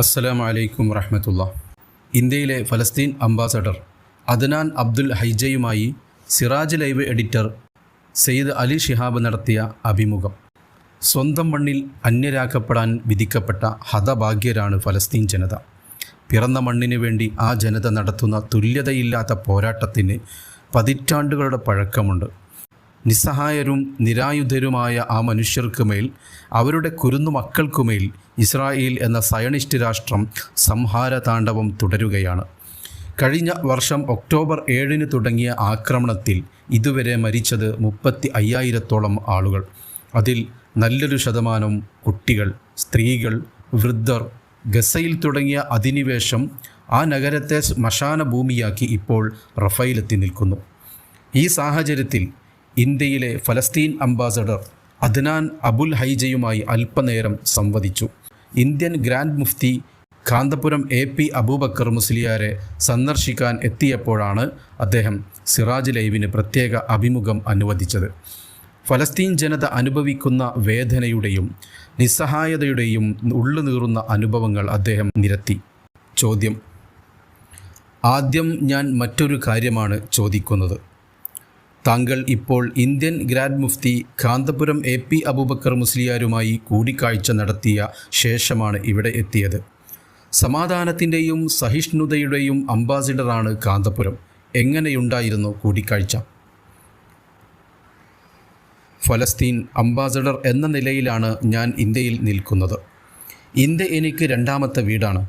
അസ്സലാമു അലൈക്കും വറഹമത്തുള്ള. ഇന്ത്യയിലെ ഫലസ്തീൻ അംബാസഡർ അദ്നാൻ അബ്ദുൽ ഹൈജയുമായി സിറാജ് ലൈവ് എഡിറ്റർ സെയ്ദ് അലി ഷിഹാബ് നടത്തിയ അഭിമുഖം. സ്വന്തം മണ്ണിൽ അന്യരാക്കപ്പെടാൻ വിധിക്കപ്പെട്ട ഹതഭാഗ്യരാണ് ഫലസ്തീൻ ജനത. പിറന്ന മണ്ണിനു വേണ്ടി ആ ജനത നടത്തുന്ന തുല്യതയില്ലാത്ത പോരാട്ടത്തിന് പതിറ്റാണ്ടുകളുടെ പഴക്കമുണ്ട്. നിസ്സഹായരും നിരായുധരുമായ ആ മനുഷ്യർക്ക് മേൽ അവരുടെ കുരുന്നു മക്കൾക്കുമേൽ ഇസ്രായേൽ എന്ന സയണിസ്റ്റ് രാഷ്ട്രം സംഹാര താണ്ഡവം തുടരുകയാണ്. കഴിഞ്ഞ വർഷം ഒക്ടോബർ ഏഴിന് തുടങ്ങിയ ആക്രമണത്തിൽ ഇതുവരെ മരിച്ചത് മുപ്പത്തി അയ്യായിരത്തോളം ആളുകൾ. അതിൽ നല്ലൊരു ശതമാനം കുട്ടികൾ സ്ത്രീകൾ വൃദ്ധർ. ഗസയിൽ തുടങ്ങിയ അധിനിവേശം ആ നഗരത്തെ ശ്മശാന ഭൂമിയാക്കി ഇപ്പോൾ റഫയിലെത്തി നിൽക്കുന്നു. ഈ സാഹചര്യത്തിൽ ഇന്ത്യയിലെ ഫലസ്തീൻ അംബാസഡർ അദ്നാൻ അബുൽ ഹൈജയുമായി അല്പനേരം സംവദിച്ചു. ഇന്ത്യൻ ഗ്രാൻഡ് മുഫ്തി കാന്തപുരം എ പി അബൂബക്കർ മുസ്ലിയാരെ സന്ദർശിക്കാൻ എത്തിയപ്പോഴാണ് അദ്ദേഹം സിറാജ് ലൈവിന് പ്രത്യേക അഭിമുഖം അനുവദിച്ചത്. ഫലസ്തീൻ ജനത അനുഭവിക്കുന്ന വേദനയുടെയും നിസ്സഹായതയുടെയും ഉള്ളുനീറുന്ന അനുഭവങ്ങൾ അദ്ദേഹം നിരത്തി. ചോദ്യം. ആദ്യം ഞാൻ മറ്റൊരു കാര്യമാണ് ചോദിക്കുന്നത്. താങ്കൾ ഇപ്പോൾ ഇന്ത്യൻ ഗ്രാൻഡ് മുഫ്തി കാന്തപുരം എ പി അബൂബക്കർ മുസ്ലിയാരുമായി കൂടിക്കാഴ്ച നടത്തിയ ശേഷമാണ് ഇവിടെ എത്തിയത്. സമാധാനത്തിന്റെയും സഹിഷ്ണുതയുടെയും അംബാസിഡറാണ് കാന്തപുരം. എങ്ങനെയുണ്ടായിരുന്നു കൂടിക്കാഴ്ച? ഫലസ്തീൻ അംബാസഡർ എന്ന നിലയിലാണ് ഞാൻ ഇന്ത്യയിൽ നിൽക്കുന്നത്. ഇന്ത്യ എനിക്ക് രണ്ടാമത്തെ വീടാണ്.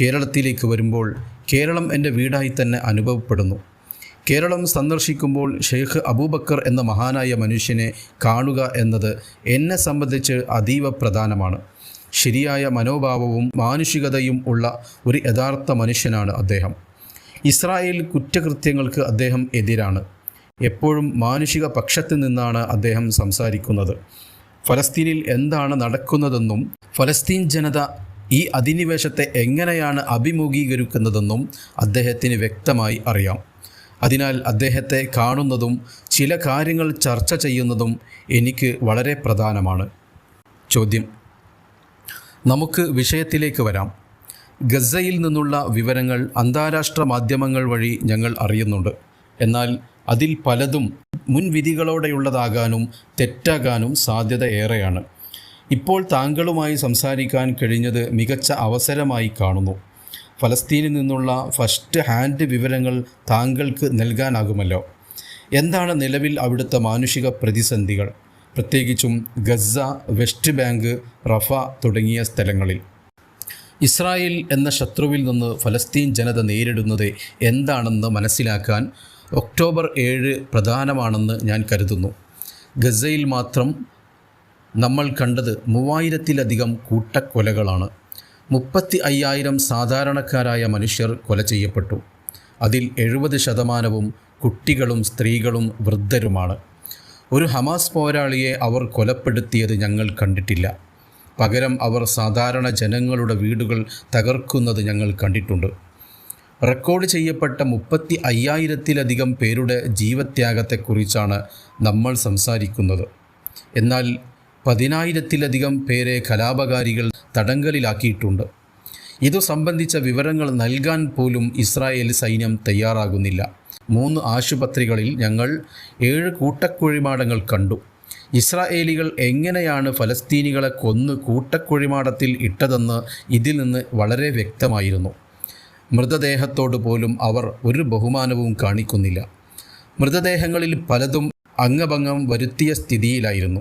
കേരളത്തിലേക്ക് വരുമ്പോൾ കേരളം എന്റെ വീടായി തന്നെ അനുഭവപ്പെടുന്നു. കേരളം സന്ദർശിക്കുമ്പോൾ ഷെയ്ഖ് അബൂബക്കർ എന്ന മഹാനായ മനുഷ്യനെ കാണുക എന്നത് എന്നെ സംബന്ധിച്ച് അതീവ പ്രധാനമാണ്. ശരിയായ മനോഭാവവും മാനുഷികതയും ഉള്ള ഒരു യഥാർത്ഥ മനുഷ്യനാണ് അദ്ദേഹം. ഇസ്രായേൽ കുറ്റകൃത്യങ്ങൾക്ക് അദ്ദേഹം എതിരാണ്. എപ്പോഴും മാനുഷിക പക്ഷത്തു നിന്നാണ് അദ്ദേഹം സംസാരിക്കുന്നത്. ഫലസ്തീനിൽ എന്താണ് നടക്കുന്നതെന്നും ഫലസ്തീൻ ജനത ഈ അധിനിവേശത്തെ എങ്ങനെയാണ് അഭിമുഖീകരിക്കുന്നതെന്നും അദ്ദേഹത്തിന് വ്യക്തമായി അറിയാം. അതിനാൽ അദ്ദേഹത്തെ കാണുന്നതും ചില കാര്യങ്ങൾ ചർച്ച ചെയ്യുന്നതും എനിക്ക് വളരെ പ്രധാനമാണ്. ചോദ്യം. നമുക്ക് വിഷയത്തിലേക്ക് വരാം. ഗസയിൽ നിന്നുള്ള വിവരങ്ങൾ അന്താരാഷ്ട്ര മാധ്യമങ്ങൾ വഴി ഞങ്ങൾ അറിയുന്നുണ്ട്. എന്നാൽ അതിൽ പലതും മുൻവിധികളോടെയുള്ളതാകാനും തെറ്റാകാനും സാധ്യത ഏറെയാണ്. ഇപ്പോൾ താങ്കളുമായി സംസാരിക്കാൻ കഴിഞ്ഞത് മികച്ച അവസരമായി കാണുന്നു. ഫലസ്തീനിൽ നിന്നുള്ള ഫസ്റ്റ് ഹാൻഡ് വിവരങ്ങൾ താങ്കൾക്ക് നൽകാനാകുമല്ലോ. എന്താണ് നിലവിൽ അവിടുത്തെ മാനുഷിക പ്രതിസന്ധികൾ? പ്രത്യേകിച്ചും ഗസ വെസ്റ്റ് ബാങ്ക് റഫ തുടങ്ങിയ സ്ഥലങ്ങളിൽ. ഇസ്രായേൽ എന്ന ശത്രുവിൽ നിന്ന് ഫലസ്തീൻ ജനത നേരിടുന്നത് എന്താണെന്ന് മനസ്സിലാക്കാൻ ഒക്ടോബർ ഏഴ് പ്രധാനമാണെന്ന് ഞാൻ കരുതുന്നു. ഗസയിൽ മാത്രം നമ്മൾ കണ്ടത് മൂവായിരത്തിലധികം കൂട്ടക്കൊലകളാണ്. മുപ്പത്തി അയ്യായിരം സാധാരണക്കാരായ മനുഷ്യർ കൊല ചെയ്യപ്പെട്ടു. അതിൽ എഴുപത് ശതമാനവും കുട്ടികളും സ്ത്രീകളും വൃദ്ധരുമാണ്. ഒരു ഹമാസ് പോരാളിയെ അവർ കൊലപ്പെടുത്തിയത് ഞങ്ങൾ കണ്ടിട്ടില്ല. പകരം അവർ സാധാരണ ജനങ്ങളുടെ വീടുകൾ തകർക്കുന്നത് ഞങ്ങൾ കണ്ടിട്ടുണ്ട്. റെക്കോർഡ് ചെയ്യപ്പെട്ട മുപ്പത്തി അയ്യായിരത്തിലധികം പേരുടെ ജീവത്യാഗത്തെക്കുറിച്ചാണ് നമ്മൾ സംസാരിക്കുന്നത്. എന്നാൽ പതിനായിരത്തിലധികം പേരെ കലാപകാരികൾ തടങ്കലിലാക്കിയിട്ടുണ്ട്. ഇതു സംബന്ധിച്ച വിവരങ്ങൾ നൽകാൻ പോലും ഇസ്രായേൽ സൈന്യം തയ്യാറാകുന്നില്ല. മൂന്ന് ആശുപത്രികളിൽ ഞങ്ങൾ ഏഴ് കൂട്ടക്കുഴിമാടങ്ങൾ കണ്ടു. ഇസ്രായേലികൾ എങ്ങനെയാണ് ഫലസ്തീനികളെ കൊന്ന് കൂട്ടക്കുഴിമാടത്തിൽ ഇട്ടതെന്ന് ഇതിൽ നിന്ന് വളരെ വ്യക്തമായിരുന്നു. മൃതദേഹത്തോട് പോലും അവർ ഒരു ബഹുമാനവും കാണിക്കുന്നില്ല. മൃതദേഹങ്ങളിൽ പലതും അംഗഭംഗം വരുത്തിയ സ്ഥിതിയിലായിരുന്നു.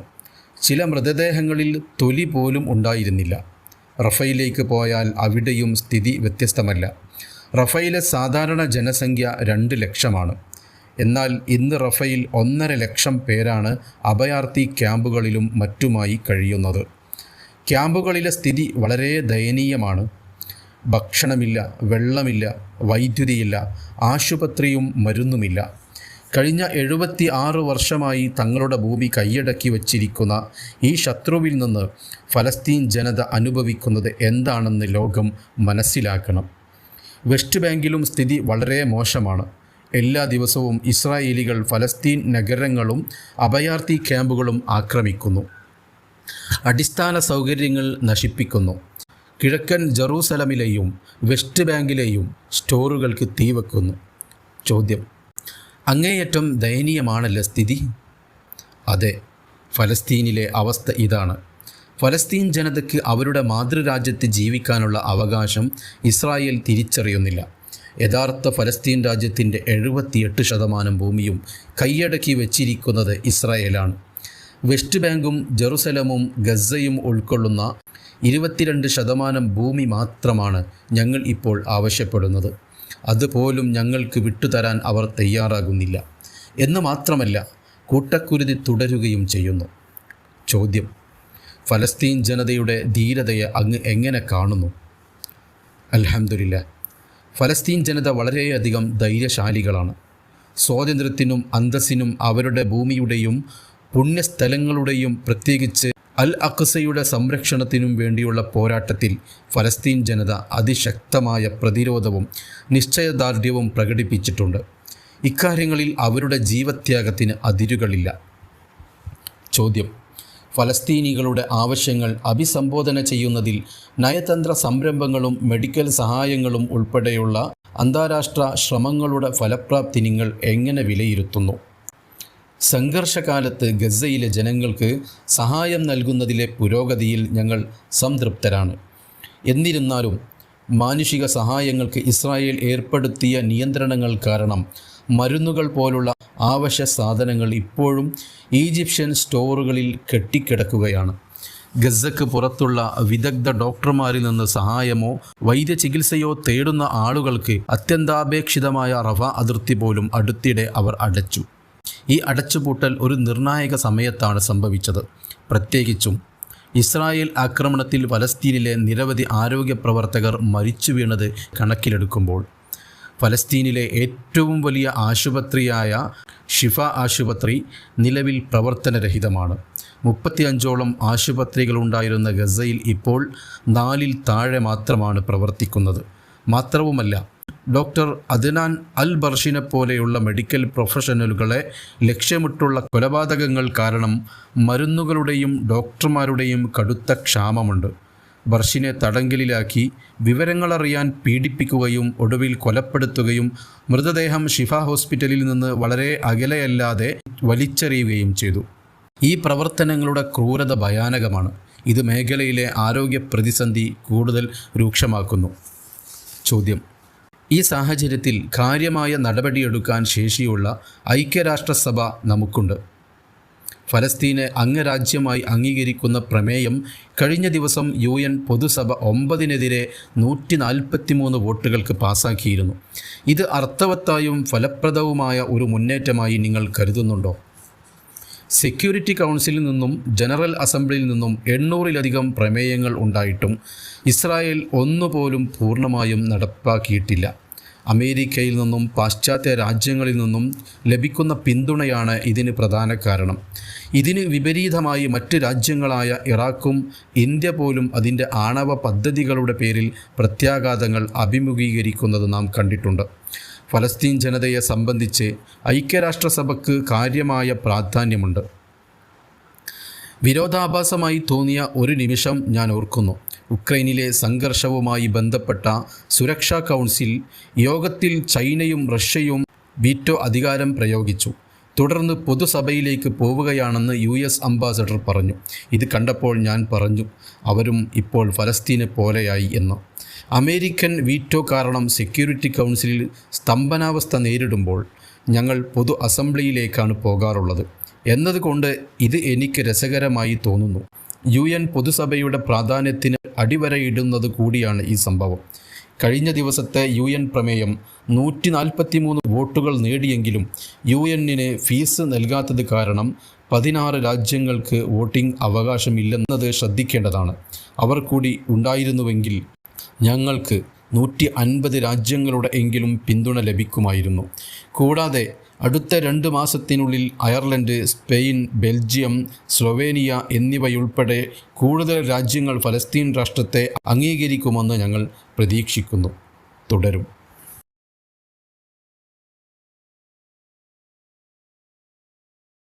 ചില മൃതദേഹങ്ങളിൽ തൊലി പോലും ഉണ്ടായിരുന്നില്ല. റഫയിലേക്ക് പോയാൽ അവിടെയും സ്ഥിതി വ്യത്യസ്തമല്ല. റഫയിലെ സാധാരണ ജനസംഖ്യ രണ്ട് ലക്ഷമാണ്. എന്നാൽ ഇന്ന് റഫയിൽ ഒന്നര ലക്ഷം പേരാണ് അഭയാർത്ഥി ക്യാമ്പുകളിലും മറ്റുമായി കഴിയുന്നത്. ക്യാമ്പുകളിലെ സ്ഥിതി വളരെ ദയനീയമാണ്. ഭക്ഷണമില്ല വെള്ളമില്ല വൈദ്യുതിയില്ല ആശുപത്രിയും മരുന്നുമില്ല. കഴിഞ്ഞ എഴുപത്തി ആറ് വർഷമായി തങ്ങളുടെ ഭൂമി കൈയടക്കി വച്ചിരിക്കുന്ന ഈ ശത്രുവിൽ നിന്ന് ഫലസ്തീൻ ജനത അനുഭവിക്കുന്നത് എന്താണെന്ന് ലോകം മനസ്സിലാക്കണം. വെസ്റ്റ് ബാങ്കിലും സ്ഥിതി വളരെ മോശമാണ്. എല്ലാ ദിവസവും ഇസ്രായേലികൾ ഫലസ്തീൻ നഗരങ്ങളും അഭയാർത്ഥി ക്യാമ്പുകളും ആക്രമിക്കുന്നു. അടിസ്ഥാന സൗകര്യങ്ങൾ നശിപ്പിക്കുന്നു. കിഴക്കൻ ജറൂസലമിലെയും വെസ്റ്റ് ബാങ്കിലെയും സ്റ്റോറുകൾക്ക് തീവെക്കുന്നു. ചോദ്യം. അങ്ങേയറ്റം ദയനീയമാണല്ലോ സ്ഥിതി? അതെ ഫലസ്തീനിലെ അവസ്ഥ ഇതാണ്. ഫലസ്തീൻ ജനതയ്ക്ക് അവരുടെ മാതൃരാജ്യത്ത് ജീവിക്കാനുള്ള അവകാശം ഇസ്രായേൽ തിരിച്ചറിയുന്നില്ല. യഥാർത്ഥ ഫലസ്തീൻ രാജ്യത്തിന്റെ എഴുപത്തിയെട്ട് ശതമാനം ഭൂമിയും കൈയടക്കി വച്ചിരിക്കുന്നത് ഇസ്രായേലാണ്. വെസ്റ്റ് ബാങ്കും ജെറുസലമും ഗസയും ഉൾക്കൊള്ളുന്ന ഇരുപത്തിരണ്ട് ശതമാനം ഭൂമി മാത്രമാണ് ഞങ്ങൾ ഇപ്പോൾ ആവശ്യപ്പെടുന്നത്. അതുപോലും ഞങ്ങൾക്ക് വിട്ടുതരാൻ അവർ തയ്യാറാകുന്നില്ല. എന്ന് മാത്രമല്ല കൂട്ടക്കുരുതി തുടരുകയും ചെയ്യുന്നു. ചോദ്യം. ഫലസ്തീൻ ജനതയുടെ ധീരതയെ അങ്ങ് എങ്ങനെ കാണുന്നു? അലഹമില്ല ഫലസ്തീൻ ജനത വളരെയധികം ധൈര്യശാലികളാണ്. സ്വാതന്ത്ര്യത്തിനും അന്തസ്സിനും അവരുടെ ഭൂമിയുടെയും പുണ്യസ്ഥലങ്ങളുടെയും പ്രത്യേകിച്ച് അൽ അക്സയുടെ സംരക്ഷണത്തിനും വേണ്ടിയുള്ള പോരാട്ടത്തിൽ ഫലസ്തീൻ ജനത അതിശക്തമായ പ്രതിരോധവും നിശ്ചയദാർഢ്യവും പ്രകടിപ്പിച്ചിട്ടുണ്ട്. ഇക്കാര്യങ്ങളിൽ അവരുടെ ജീവത്യാഗത്തിന് അതിരുകളില്ല. ചോദ്യം. ഫലസ്തീനികളുടെ ആവശ്യങ്ങൾ അഭിസംബോധന ചെയ്യുന്നതിൽ നയതന്ത്ര സംരംഭങ്ങളും മെഡിക്കൽ സഹായങ്ങളും ഉൾപ്പെടെയുള്ള അന്താരാഷ്ട്ര ശ്രമങ്ങളുടെ ഫലപ്രാപ്തി നിങ്ങൾ എങ്ങനെ വിലയിരുത്തുന്നു? സംഘർഷകാലത്ത് ഗസയിലെ ജനങ്ങൾക്ക് സഹായം നൽകുന്നതിലെ പുരോഗതിയിൽ ഞങ്ങൾ സംതൃപ്തരാണ്. എന്നിരുന്നാലും മാനുഷിക സഹായങ്ങൾക്ക് ഇസ്രായേൽ ഏർപ്പെടുത്തിയ നിയന്ത്രണങ്ങൾ കാരണം മരുന്നുകൾ പോലുള്ള ആവശ്യ സാധനങ്ങൾ ഇപ്പോഴും ഈജിപ്ഷ്യൻ സ്റ്റോറുകളിൽ കെട്ടിക്കിടക്കുകയാണ്. ഗസക്ക് പുറത്തുള്ള വിദഗ്ധ ഡോക്ടർമാരിൽ നിന്ന് സഹായമോ വൈദ്യചികിത്സയോ തേടുന്ന ആളുകൾക്ക് അത്യന്താപേക്ഷിതമായ റഫ അതിർത്തി പോലും അടുത്തിടെ അവർ അടച്ചു. ഈ അടച്ചുപൂട്ടൽ ഒരു നിർണായക സമയത്താണ് സംഭവിച്ചത്. പ്രത്യേകിച്ചും ഇസ്രായേൽ ആക്രമണത്തിൽ ഫലസ്തീനിലെ നിരവധി ആരോഗ്യ പ്രവർത്തകർ മരിച്ചു വീണത് കണക്കിലെടുക്കുമ്പോൾ ഫലസ്തീനിലെ ഏറ്റവും വലിയ ആശുപത്രിയായ ഷിഫ ആശുപത്രി നിലവിൽ പ്രവർത്തനരഹിതമാണ്. മുപ്പത്തിയഞ്ചോളം ആശുപത്രികളുണ്ടായിരുന്ന ഗസയിൽ ഇപ്പോൾ നാലിൽ താഴെ മാത്രമാണ് പ്രവർത്തിക്കുന്നത്. മാത്രവുമല്ല ഡോക്ടർ അദ്നാൻ അൽ ബർഷിനെ പോലെയുള്ള മെഡിക്കൽ പ്രൊഫഷണലുകളെ ലക്ഷ്യമിട്ടുള്ള കൊലപാതകങ്ങൾ കാരണം മരുന്നുകളുടെയും ഡോക്ടർമാരുടെയും കടുത്ത ക്ഷാമമുണ്ട്. ബർഷിനെ തടങ്കലിലാക്കി വിവരങ്ങളറിയാൻ പീഡിപ്പിക്കുകയും ഒടുവിൽ കൊലപ്പെടുത്തുകയും മൃതദേഹം ഷിഫ ഹോസ്പിറ്റലിൽ നിന്ന് വളരെ അകലെയല്ലാതെ വലിച്ചെറിയുകയും ചെയ്തു. ഈ പ്രവർത്തനങ്ങളുടെ ക്രൂരത ഭയാനകമാണ്. ഇത് മേഖലയിലെ ആരോഗ്യ പ്രതിസന്ധി കൂടുതൽ രൂക്ഷമാക്കുന്നു. ചോദ്യം. ഈ സാഹചര്യത്തിൽ കാര്യമായ നടപടിയെടുക്കാൻ ശേഷിയുള്ള ഐക്യരാഷ്ട്രസഭ നമുക്കുണ്ട്. ഫലസ്തീനെ അംഗരാജ്യമായി അംഗീകരിക്കുന്ന പ്രമേയം കഴിഞ്ഞ ദിവസം യു എൻ പൊതുസഭ ഒമ്പതിനെതിരെ നൂറ്റി നാൽപ്പത്തിമൂന്ന് വോട്ടുകൾക്ക് പാസാക്കിയിരുന്നു. ഇത് അർത്ഥവത്തായും ഫലപ്രദവുമായ ഒരു മുന്നേറ്റമായി നിങ്ങൾ കരുതുന്നുണ്ടോ? സെക്യൂരിറ്റി കൗൺസിലിൽ നിന്നും ജനറൽ അസംബ്ലിയിൽ നിന്നും എണ്ണൂറിലധികം പ്രമേയങ്ങൾ ഉണ്ടായിട്ടും ഇസ്രായേൽ ഒന്നുപോലും പൂർണമായും നടപ്പാക്കിയിട്ടില്ല. അമേരിക്കയിൽ നിന്നും പാശ്ചാത്യ രാജ്യങ്ങളിൽ നിന്നും ലഭിക്കുന്ന പിന്തുണയാണ് ഇതിന് പ്രധാന കാരണം. ഇതിന് വിപരീതമായി മറ്റ് രാജ്യങ്ങളായ ഇറാഖും ഇന്ത്യ പോലും അതിന്റെ ആണവ പദ്ധതികളുടെ പേരിൽ പ്രത്യാഘാതങ്ങൾ അഭിമുഖീകരിക്കുന്നത് നാം കണ്ടിട്ടുണ്ട്. ഫലസ്തീൻ ജനതയെ സംബന്ധിച്ച് ഐക്യരാഷ്ട്രസഭയ്ക്ക് കാര്യമായ പ്രാധാന്യമുണ്ട്. വിരോധാഭാസമായി തോന്നിയ ഒരു നിമിഷം ഞാൻ ഓർക്കുന്നു. ഉക്രൈനിലെ സംഘർഷവുമായി ബന്ധപ്പെട്ട സുരക്ഷാ കൗൺസിൽ യോഗത്തിൽ ചൈനയും റഷ്യയും വീറ്റോ അധികാരം പ്രയോഗിച്ചു. തുടർന്ന് പൊതുസഭയിലേക്ക് പോവുകയാണെന്ന് യു എസ് അംബാസഡർ പറഞ്ഞു. ഇത് കണ്ടപ്പോൾ ഞാൻ പറഞ്ഞു അവരും ഇപ്പോൾ ഫലസ്തീനെ പോലെയായി എന്ന്. അമേരിക്കൻ വീറ്റോ കാരണം സെക്യൂരിറ്റി കൗൺസിലിൽ സ്തംഭനാവസ്ഥ നേരിടുമ്പോൾ ഞങ്ങൾ പൊതു അസംബ്ലിയിലേക്കാണ് പോകാറുള്ളത്. എന്നതുകൊണ്ട് ഇത് എനിക്ക് രസകരമായി തോന്നുന്നു. യു എൻ പൊതുസഭയുടെ പ്രാധാന്യത്തിന് അടിവരയിടുന്നത് കൂടിയാണ് ഈ സംഭവം. കഴിഞ്ഞ ദിവസത്തെ യു എൻ പ്രമേയം നൂറ്റി നാൽപ്പത്തി മൂന്ന് വോട്ടുകൾ നേടിയെങ്കിലും യു എന്നിന് ഫീസ് നൽകാത്തത് കാരണം പതിനാറ് രാജ്യങ്ങൾക്ക് വോട്ടിംഗ് അവകാശമില്ലെന്നത് ശ്രദ്ധിക്കേണ്ടതാണ്. അവർ കൂടി ഉണ്ടായിരുന്നുവെങ്കിൽ ഞങ്ങൾക്ക് നൂറ്റി അൻപത് രാജ്യങ്ങളുടെ എങ്കിലും പിന്തുണ ലഭിക്കുമായിരുന്നു. കൂടാതെ അടുത്ത രണ്ട് മാസത്തിനുള്ളിൽ അയർലൻഡ് സ്പെയിൻ ബെൽജിയം സ്ലൊവേനിയ എന്നിവയുൾപ്പെടെ കൂടുതൽ രാജ്യങ്ങൾ ഫലസ്തീൻ രാഷ്ട്രത്തെ അംഗീകരിക്കുമെന്ന് ഞങ്ങൾ പ്രതീക്ഷിക്കുന്നു. തുടരും.